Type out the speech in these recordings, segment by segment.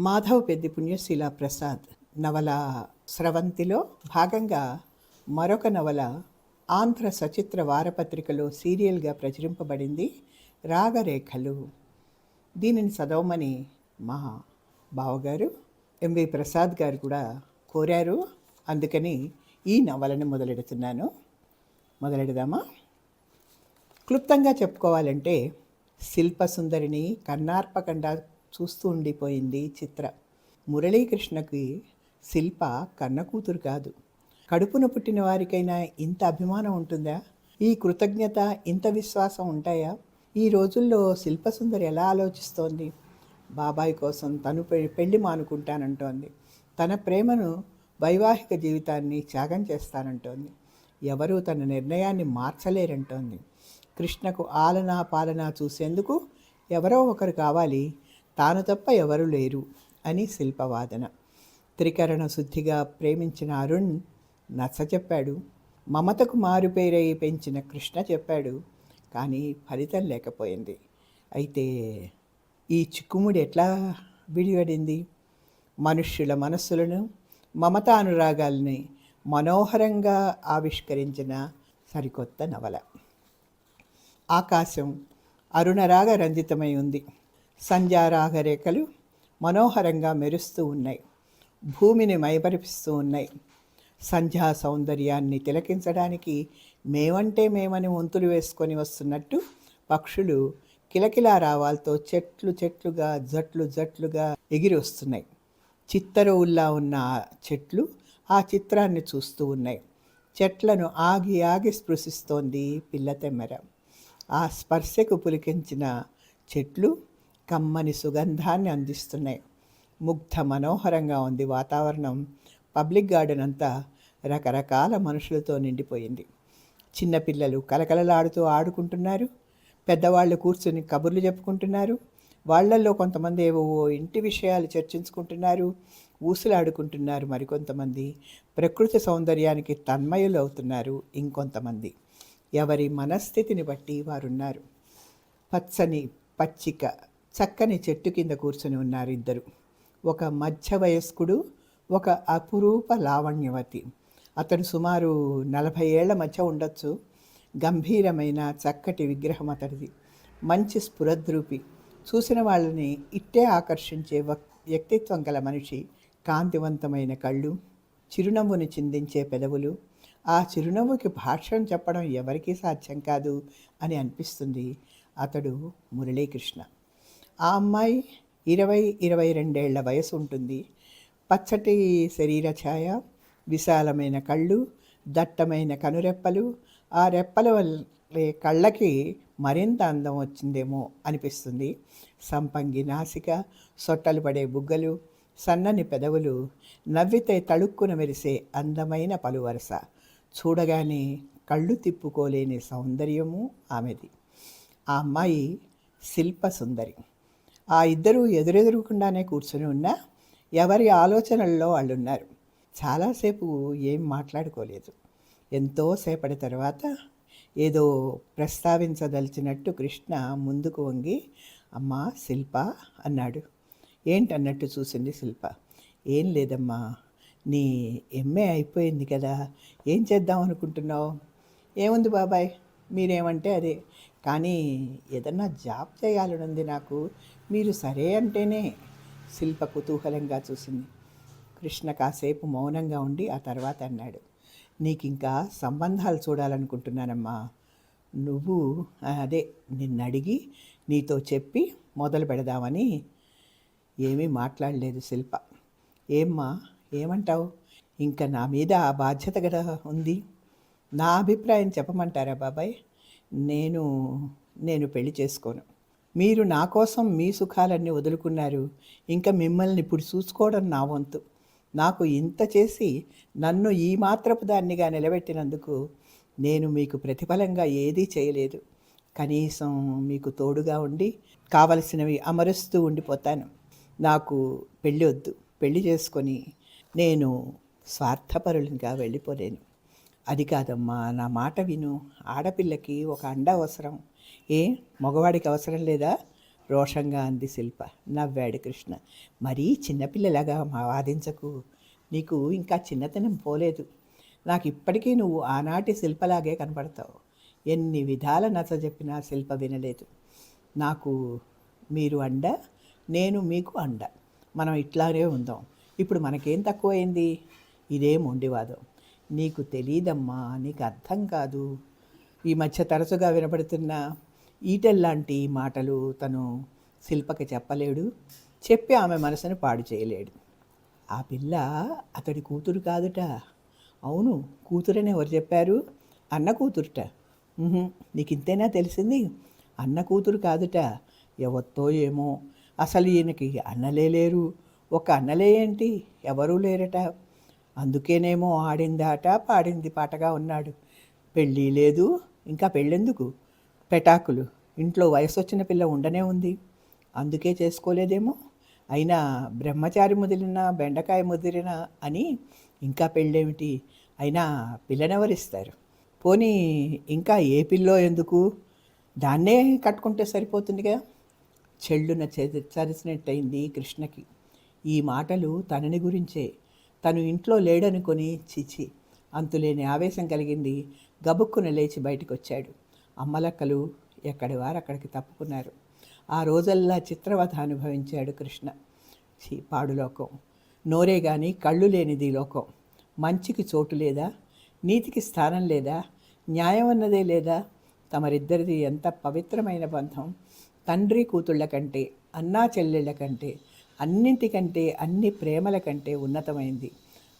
మాధవ్ పెద్ది పుణ్యశీల ప్రసాద్ నవల స్రవంతిలో భాగంగా మరొక నవల ఆంధ్ర సచిత్ర వారపత్రికలో సీరియల్గా ప్రచురింపబడింది రాగరేఖలు. దీనిని చదవమని మా బావగారు ఎంవి ప్రసాద్ గారు కూడా కోరారు. అందుకని ఈ నవలను మొదలెడుతున్నాను. మొదలెడదామా? క్లుప్తంగా చెప్పుకోవాలంటే శిల్పసుందరిని కన్నార్పకుండా చూస్తూ ఉండిపోయింది చిత్ర. మురళీకృష్ణకి శిల్ప కన్న కూతురు కాదు. కడుపున పుట్టిన వారికైనా ఇంత అభిమానం ఉంటుందా? ఈ కృతజ్ఞత ఇంత విశ్వాసం ఉంటాయా? ఈ రోజుల్లో శిల్పసుందరి ఎలా ఆలోచిస్తోంది? బాబాయ్ కోసం తను పె- పెళ్ళి మానుకుంటానంటోంది. తన ప్రేమను వైవాహిక జీవితాన్ని త్యాగం చేస్తానంటోంది. ఎవరూ తన నిర్ణయాన్ని మార్చలేరంటోంది. కృష్ణకు ఆలనా పాలనా చూసేందుకు ఎవరో ఒకరు కావాలి. తాను తప్ప ఎవరు లేరు అని శిల్పవాదన. త్రికరణ శుద్ధిగా ప్రేమించిన అరుణ్ నచ్చ చెప్పాడు. మమతకు మారుపేరై పెంచిన కృష్ణ చెప్పాడు. కానీ ఫలితం లేకపోయింది. అయితే ఈ చిక్కుముడి ఎట్లా విడివడింది మనుష్యుల మనస్సులను మమతానురాగాల్ని మనోహరంగా ఆవిష్కరించిన సరికొత్త నవల. ఆకాశం అరుణరాగ రంజితమై ఉంది. సంధ్యారాగ రేఖలు మనోహరంగా మెరుస్తూ ఉన్నాయి. భూమిని మైమరిపిస్తూ ఉన్నాయి. సంధ్యా సౌందర్యాన్ని తిలకించడానికి మేమంటే మేమని వంతులు వేసుకొని వస్తున్నట్టు పక్షులు కిలకిలా రావాలతో చెట్లు చెట్లుగా జట్లు జట్లుగా ఎగిరి వస్తున్నాయి. చిత్తరువుల్లా ఉన్న ఆ చెట్లు ఆ చిత్రాన్ని చూస్తూ ఉన్నాయి. చెట్లను ఆగి ఆగి స్పృశిస్తోంది పిల్లతెమ్మెర. ఆ స్పర్శకు పులికించిన చెట్లు కమ్మని సుగంధాన్ని అందిస్తున్నాయి. ముగ్ధ మనోహరంగా ఉంది వాతావరణం. పబ్లిక్ గార్డెన్ అంతా రకరకాల మనుషులతో నిండిపోయింది. చిన్నపిల్లలు కలకలలాడుతూ ఆడుకుంటున్నారు. పెద్దవాళ్ళు కూర్చుని కబుర్లు చెప్పుకుంటున్నారు. వాళ్ళల్లో కొంతమంది ఏవో ఇంటి విషయాలు చర్చించుకుంటున్నారు. ఊసులాడుకుంటున్నారు మరికొంతమంది. ప్రకృతి సౌందర్యానికి తన్మయులు అవుతున్నారు ఇంకొంతమంది. ఎవరి మనస్థితిని బట్టి వారున్నారు. పచ్చని పచ్చిక చక్కని చెట్టు కింద కూర్చొని ఉన్నారు ఇద్దరు. ఒక మధ్య వయస్కుడు ఒక అపురూప లావణ్యవతి. అతడు సుమారు నలభై ఏళ్ళ మధ్య ఉండొచ్చు. గంభీరమైన చక్కటి విగ్రహం అతడిది. మంచి స్ఫురద్రూపి. చూసిన వాళ్ళని ఇట్టే ఆకర్షించే వక్- వ్యక్తిత్వం గల మనిషి కాంతివంతమైన కళ్ళు చిరునవ్వుని చిందించే పెదవులు ఆ చిరునవ్వుకి భాష్యం చెప్పడం ఎవరికీ సాధ్యం కాదు అని అనిపిస్తుంది అతడు మురళీకృష్ణ. ఆ అమ్మాయి ఇరవై ఇరవై రెండేళ్ళ వయసు ఉంటుంది పచ్చటి శరీర ఛాయ విశాలమైన కళ్ళు దట్టమైన కనురెప్పలు ఆ రెప్పల వల్లే కళ్ళకి మరింత అందం వచ్చిందేమో అనిపిస్తుంది. సంపంగి నాసిక సొట్టలు పడే బుగ్గలు సన్నని పెదవులు నవ్వితే తళుక్కున మెరిసే అందమైన పలువరస. చూడగానే కళ్ళు తిప్పుకోలేని సౌందర్యము ఆమెది. ఆ అమ్మాయి శిల్ప సుందరి ఆ ఇద్దరూ ఎదురెదురుకుండానే కూర్చొని ఉన్నా ఎవరి ఆలోచనల్లో వాళ్ళు ఉన్నారు చాలాసేపు ఏం మాట్లాడుకోలేదు. ఎంతో సేపటి తర్వాత ఏదో ప్రస్తావించదలిచినట్టు కృష్ణ ముందుకు వంగి అమ్మా శిల్ప అన్నాడు. ఏంటన్నట్టు చూసింది శిల్ప? ఏం లేదమ్మా నీ ఎంఏ అయిపోయింది కదా ఏం చేద్దాం అనుకుంటున్నావు? ఏముంది బాబాయ్? మీరేమంటే అదే కానీ ఏదన్నా జాబ్ చేయాలని ఉంది నాకు మీరు సరే అంటేనే శిల్ప కుతూహలంగా చూసింది. కృష్ణ కాసేపు మౌనంగా ఉండి ఆ తర్వాత అన్నాడు నీకు ఇంకా సంబంధాలు చూడాలనుకుంటున్నానమ్మా. నువ్వు అదే నిన్ను అడిగి నీతో చెప్పి మొదలు పెడదామని ఏమీ మాట్లాడలేదు శిల్ప. ఏమ్మా ఏమంటావు? ఇంకా నా మీద ఆ బాధ్యత కదా ఉంది. నా అభిప్రాయం చెప్పమంటారా బాబాయ్? నేను నేను పెళ్ళి చేసుకోను. మీరు నా కోసం మీ సుఖాలన్నీ వదులుకున్నారు. ఇంకా మిమ్మల్ని ఇప్పుడు చూసుకోవడం నా వంతు. నాకు ఇంత చేసి నన్ను ఈ మాత్రపు దాన్నిగా నిలబెట్టినందుకు నేను మీకు ప్రతిఫలంగా ఏదీ చేయలేదు. కనీసం మీకు తోడుగా ఉండి కావలసినవి అమరుస్తూ ఉండిపోతాను. నాకు పెళ్ళి వద్దు. పెళ్ళి చేసుకొని నేను స్వార్థపరులుగా వెళ్ళిపోలేను. అది కాదమ్మా నా మాట విను. ఆడపిల్లకి ఒక అండ అవసరం. ఏ? మగవాడికి అవసరం లేదా? రోషంగా అంది శిల్ప. నవ్వాడు కృష్ణ. మరీ చిన్నపిల్లలాగా మా వాదించకు. నీకు ఇంకా చిన్నతనం పోలేదు. నాకు ఇప్పటికీ నువ్వు ఆనాటి శిల్పలాగే కనపడతావు. ఎన్ని విధాల నచ్చ చెప్పినా శిల్ప వినలేదు. నాకు మీరు అండ నేను మీకు అండ. మనం ఇట్లానే ఉందాం. ఇప్పుడు మనకేం తక్కువైంది? ఇదే మొండివాదం. నీకు తెలియదమ్మా నీకు అర్థం కాదు. ఈ మధ్య తరచుగా వినపడుతున్న ఈటెల్లాంటి మాటలు తను శిల్పకి చెప్పలేడు చెప్పి ఆమె మనసును పాడు చేయలేడు. ఆ పిల్ల అతడి కూతురు కాదుట. అవును కూతురని ఎవరు చెప్పారు? అన్న కూతురుట. నీకు ఇంతేనా తెలిసింది అన్న కూతురు కాదుట. ఎవరితో ఏమో అసలు ఈయనకి అన్నలే లేరు. ఒక అన్నలే ఏంటి? ఎవరూ లేరట. అందుకేనేమో ఆడింది ఆట పాడింది పాటగా ఉన్నాడు. పెళ్ళి లేదు ఇంకా పెళ్ళెందుకు? పెటాకులు. ఇంట్లో వయసు వచ్చిన పిల్ల ఉండనే ఉంది. అందుకే చేసుకోలేదేమో? అయినా బ్రహ్మచారి ముదిరిన బెండకాయ ముదిరిన అని ఇంకా పెళ్ళేమిటి? అయినా పిల్లనెవరిస్తారు? పోనీ ఇంకా ఏ పిల్లో ఎందుకు? దాన్నే కట్టుకుంటే సరిపోతుందిగా? చెల్లున చరిచినట్టయింది కృష్ణకి. ఈ మాటలు తనని గురించే. తను ఇంట్లో లేడనుకొని చిచి అంతులేని ఆవేశం కలిగింది. గబుక్కున లేచి బయటకు వచ్చాడు అమ్మలక్కలు ఎక్కడి వారు అక్కడికి తప్పుకున్నారు. ఆ రోజల్లా చిత్రవధ అనుభవించాడు కృష్ణ. ఛీ, పాడులోకం నోరే గాని కళ్ళు లేనిది లోకం. మంచికి చోటు లేదా? నీతికి స్థానం లేదా? న్యాయం అన్నదే లేదా? తమరిద్దరిది ఎంత పవిత్రమైన బంధం. తండ్రి కూతుళ్ళ కంటే అన్నా చెల్లెళ్ళ కంటే అన్నింటికంటే అన్ని ప్రేమల కంటే ఉన్నతమైంది.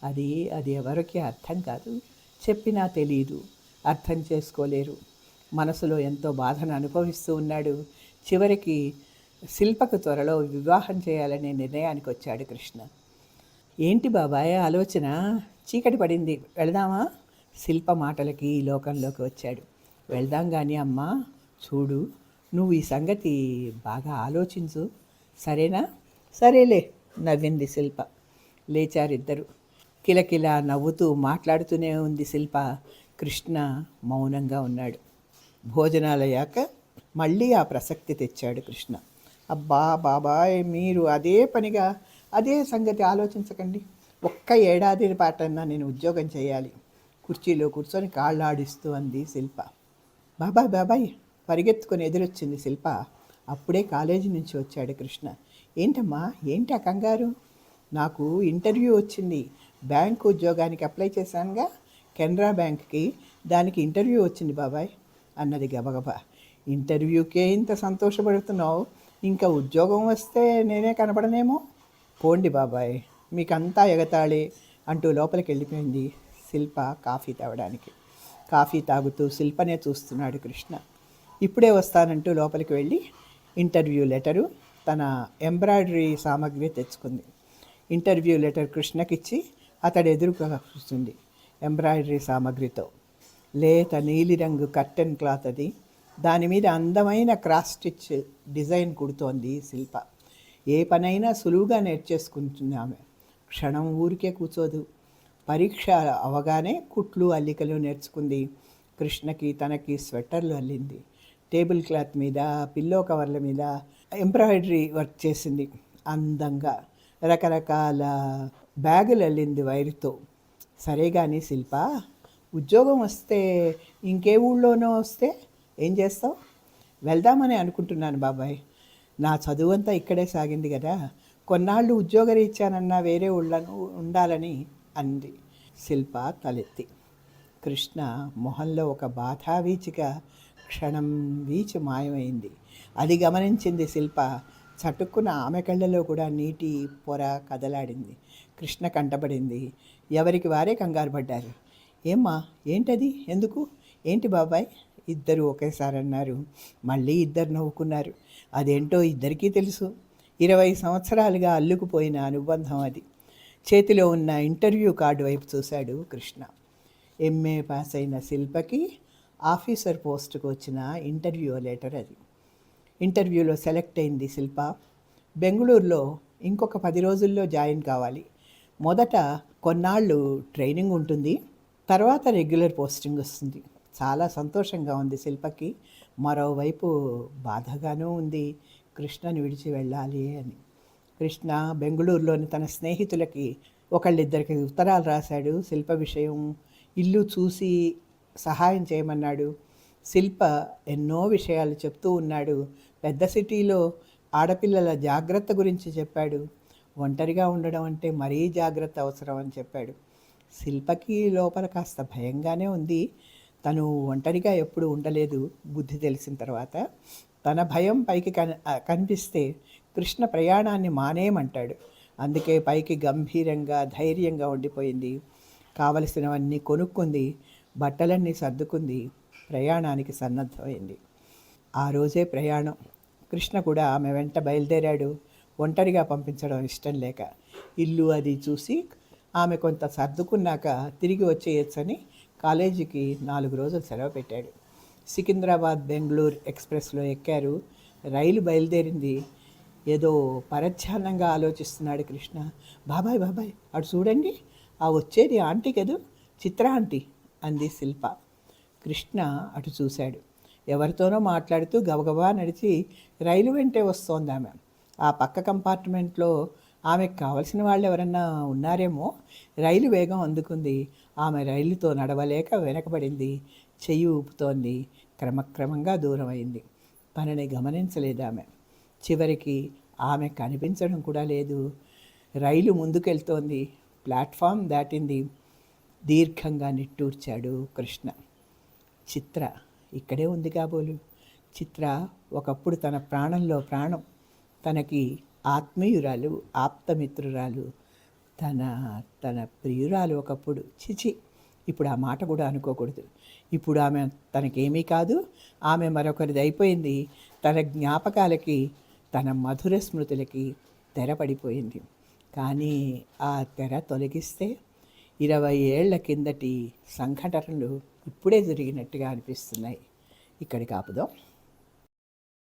అది అది ఎవరికి అర్థం కాదు. చెప్పినా తెలియదు అర్థం చేసుకోలేరు. మనసులో ఎంతో బాధను అనుభవిస్తూ ఉన్నాడు. చివరికి శిల్పకు త్వరలో వివాహం చేయాలనే నిర్ణయానికి వచ్చాడు కృష్ణ. ఏంటి బాబాయ్ ఆలోచన? చీకటి పడింది. వెళదామా? శిల్ప మాటలకి ఈ లోకంలోకి వచ్చాడు. వెళ్దాం కానీ అమ్మా చూడు. నువ్వు ఈ సంగతి బాగా ఆలోచించు. సరేనా? సరేలే నవ్వింది శిల్ప. లేచారిద్దరు. కిలకిల నవ్వుతూ మాట్లాడుతూనే ఉంది శిల్ప. కృష్ణ మౌనంగా ఉన్నాడు. భోజనాలయ్యాక మళ్ళీ ఆ ప్రసక్తి తెచ్చాడు కృష్ణ. అబ్బా బాబాయ్ మీరు అదే పనిగా అదే సంగతి ఆలోచించకండి. ఒక్క ఏడాది పాటన్నా నేను ఉద్యోగం చేయాలి. కుర్చీలో కూర్చొని కాళ్ళాడిస్తూ అంది శిల్ప. బాబాయ్ బాబాయ్ పరిగెత్తుకొని ఎదురొచ్చింది శిల్ప. అప్పుడే కాలేజీ నుంచి వచ్చాడు కృష్ణ. ఏంటమ్మా? ఏంటి ఆ కంగారు? నాకు ఇంటర్వ్యూ వచ్చింది. బ్యాంకు ఉద్యోగానికి అప్లై చేశానుగా. కెనరా బ్యాంక్కి దానికి ఇంటర్వ్యూ వచ్చింది బాబాయ్ అన్నది గబగబా. ఇంటర్వ్యూకే ఇంత సంతోషపడుతున్నావు? ఇంకా ఉద్యోగం వస్తే నేనే కనపడనేమో? పోండి బాబాయ్ మీకంతా ఎగతాళి అంటూ లోపలికి వెళ్ళిపోయింది శిల్ప కాఫీ తాగడానికి. కాఫీ తాగుతూ శిల్పనే చూస్తున్నాడు కృష్ణ. ఇప్పుడే వస్తానంటూ లోపలికి వెళ్ళి ఇంటర్వ్యూ లెటరు తన ఎంబ్రాయిడరీ సామాగ్రి తెచ్చుకుంది. ఇంటర్వ్యూ లెటర్ కృష్ణకిచ్చి అతడు ఎదురుగా కూర్చుంది ఎంబ్రాయిడరీ సామాగ్రితో. లేత నీలిరంగు కర్టెన్ క్లాత్ అది. దాని మీద అందమైన క్రాస్ స్టిచ్ డిజైన్ కుడుతోంది శిల్ప. ఏ పనైనా సులువుగా నేర్చేసుకుంటుంది ఆమె. క్షణం ఊరికే కూర్చోదు పరీక్ష అవగానే కుట్లు అల్లికలు నేర్చుకుంది. కృష్ణకి తనకి స్వెటర్లు అల్లింది. టేబుల్ క్లాత్ మీద పిల్లో కవర్ల మీద ఎంబ్రాయిడరీ వర్క్ చేసింది అందంగా. రకరకాల బ్యాగులు అల్లింది వైరుతో. సరే కానీ శిల్ప ఉద్యోగం వస్తే ఇంకే ఊళ్ళోనో వస్తే ఏం చేస్తావు? వెళ్దామని అనుకుంటున్నాను బాబాయ్. నా చదువు అంతా ఇక్కడే సాగింది కదా కొన్నాళ్ళు ఉద్యోగరీత్యానన్నా వేరే ఊళ్ళను ఉండాలని అంది శిల్ప తలెత్తి. కృష్ణ మొహంలో ఒక బాధావీచిక క్షణం వీచి మాయమైంది. అది గమనించింది శిల్ప. చటుక్కున ఆమె కళ్ళలో కూడా నీటి పొర కదలాడింది. కృష్ణ కంటపడింది. ఎవరికి వారే కంగారు పడ్డారు. ఏమ్మా ఏంటది? ఎందుకు? ఏంటి బాబాయ్? ఇద్దరు ఒకేసారి అన్నారు. మళ్ళీ ఇద్దరు నవ్వుకున్నారు. అదేంటో ఇద్దరికీ తెలుసు. ఇరవై సంవత్సరాలుగా అల్లుకుపోయిన అనుబంధం అది. చేతిలో ఉన్న ఇంటర్వ్యూ కార్డు వైపు చూశాడు కృష్ణ. ఎంఏ పాస్ అయిన శిల్పకి ఆఫీసర్ పోస్ట్కి వచ్చిన ఇంటర్వ్యూ లెటర్ అది. ఇంటర్వ్యూలో సెలెక్ట్ అయింది శిల్ప. బెంగళూరులో ఇంకొక పది రోజుల్లో జాయిన్ కావాలి. మొదట కొన్నాళ్ళు ట్రైనింగ్ ఉంటుంది. తర్వాత రెగ్యులర్ పోస్టింగ్ వస్తుంది. చాలా సంతోషంగా ఉంది శిల్పకి. మరోవైపు బాధగానూ ఉంది. కృష్ణని విడిచి వెళ్ళాలి అని. కృష్ణ బెంగళూరులోని తన స్నేహితులకి ఒకళ్ళిద్దరికి ఉత్తరాలు రాశాడు. శిల్ప విషయం ఇల్లు చూసి సహాయం చేయమన్నాడు. శిల్ప ఎన్నో విషయాలు చెప్తూ ఉన్నాడు. పెద్ద సిటీలో ఆడపిల్లల జాగ్రత్త గురించి చెప్పాడు. ఒంటరిగా ఉండడం అంటే మరీ జాగ్రత్త అవసరం అని చెప్పాడు. శిల్పకి లోపల కాస్త భయంగానే ఉంది. తను ఒంటరిగా ఎప్పుడు ఉండలేదు. బుద్ధి తెలిసిన తర్వాత తన భయం పైకి కన్ కనిపిస్తే కృష్ణ ప్రయాణాన్ని మానేయమంటాడు. అందుకే పైకి గంభీరంగా ధైర్యంగా ఉండిపోయింది. కావలసినవన్నీ కొనుక్కుంది. బట్టలన్నీ సర్దుకుంది. ప్రయాణానికి సన్నద్ధమైంది. ఆ రోజే ప్రయాణం. కృష్ణ కూడా ఆమె వెంట బయలుదేరాడు. ఒంటరిగా పంపించడం ఇష్టం లేక. ఇల్లు అది చూసి ఆమె కొంత సర్దుకున్నాక తిరిగి వచ్చేయచ్చని కాలేజీకి నాలుగు రోజులు సెలవు పెట్టాడు. సికింద్రాబాద్ బెంగళూరు ఎక్స్ప్రెస్లో ఎక్కారు. రైలు బయలుదేరింది. ఏదో పరధ్యానంగా ఆలోచిస్తున్నాడు కృష్ణ. బాబాయ్ బాబాయ్ అటు చూడండి. ఆ వచ్చేది ఆంటీ కదూ? చిత్ర ఆంటీ. అంది శిల్ప. కృష్ణ అటు చూశాడు. ఎవరితోనో మాట్లాడుతూ గబగబా నడిచి రైలు వెంటే వస్తోంది ఆమె ఆ పక్క కంపార్ట్మెంట్లో ఆమెకు కావలసిన వాళ్ళు ఎవరన్నా ఉన్నారేమో? రైలు వేగం అందుకుంది. ఆమె రైలుతో నడవలేక వెనకబడింది. చెయ్యి ఊపుతోంది. క్రమక్రమంగా దూరం అయింది గమనించలేదు ఆమె చివరికి ఆమె కనిపించడం కూడా లేదు. రైలు ముందుకెళ్తోంది. ప్లాట్ఫామ్ దాటింది. దీర్ఘంగా నిట్టూర్చాడు కృష్ణ. చిత్ర ఇక్కడే ఉంది కాబోలు. చిత్ర ఒకప్పుడు తన ప్రాణంలో ప్రాణం. తనకి ఆత్మీయురాలు ఆప్తమిత్రురాలు తన తన ప్రియురాలు ఒకప్పుడు. చిచి ఇప్పుడు ఆ మాట కూడా అనుకోకూడదు. ఇప్పుడు ఆమె తనకేమీ కాదు ఆమె మరొకరిది అయిపోయింది. తన జ్ఞాపకాలకి తన మధుర స్మృతులకి తెర పడిపోయింది కానీ ఆ తెర తొలగిస్తే ఇరవై ఏళ్ళ కిందటి సంఘటనలు ఇప్పుడే జరిగినట్టుగా అనిపిస్తున్నాయి. ఇక్కడికి ఆపుదాం.